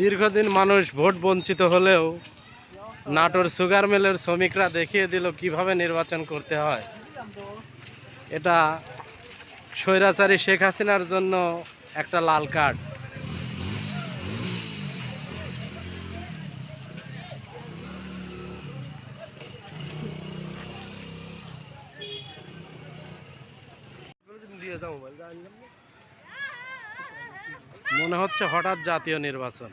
দীর্ঘদিন মানুষ ভোট বঞ্চিত হলেও নাটোর সুগার মিলের শ্রমিকরা দেখিয়ে দিল কীভাবে নির্বাচন করতে হয়। এটা স্বৈরাচারী শেখ হাসিনার জন্য একটা লাল কার্ড। মনে হচ্ছে হঠাৎ জাতীয় নির্বাচন।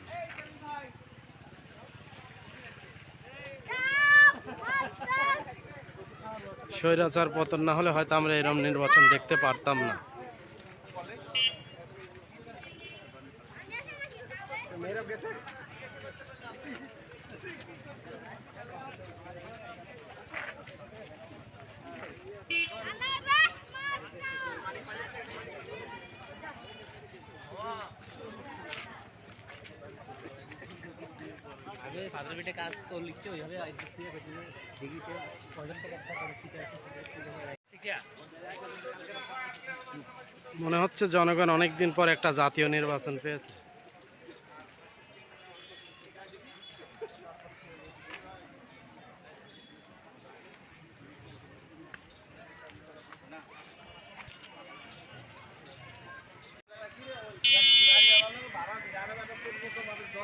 স্বৈরাচার পতন না হলে হয়তো আমরা এরকম নির্বাচন দেখতে পারতাম না। আগে ফাদার বিটে কাজ চলছে ওইভাবে ডিগ্রিতে মনে হচ্ছে জনগণ অনেকদিন পর একটা জাতীয় নির্বাচন পেয়েছে।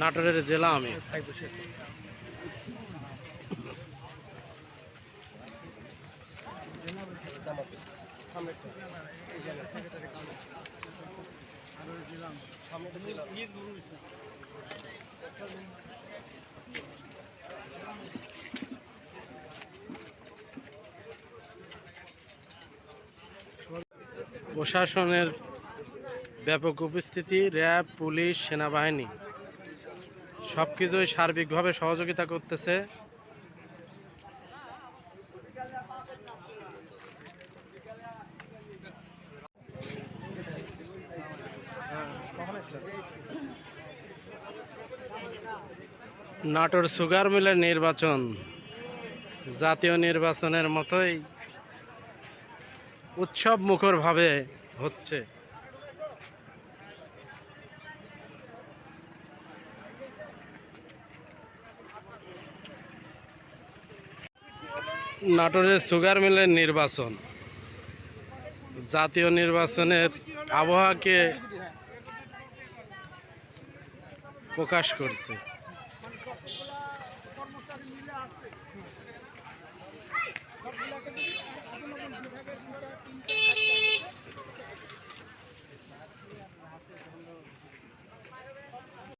নাটোরের জেলা আমি। প্রশাসনের ব্যাপক উপস্থিতি র্যাব পুলিশ সেনাবাহিনী। সব কিছুই সার্বিকভাবে সহযোগিতা করতেছে। নাটোর সুগার মিলের নির্বাচন, জাতীয় নির্বাচনের মতোই উৎসব মুখরভাবে হচ্ছে। নাটোরের সুগার মিলের নির্বাচন। জাতীয় নির্বাচনের আবহাওয়াকে প্রকাশ করছে।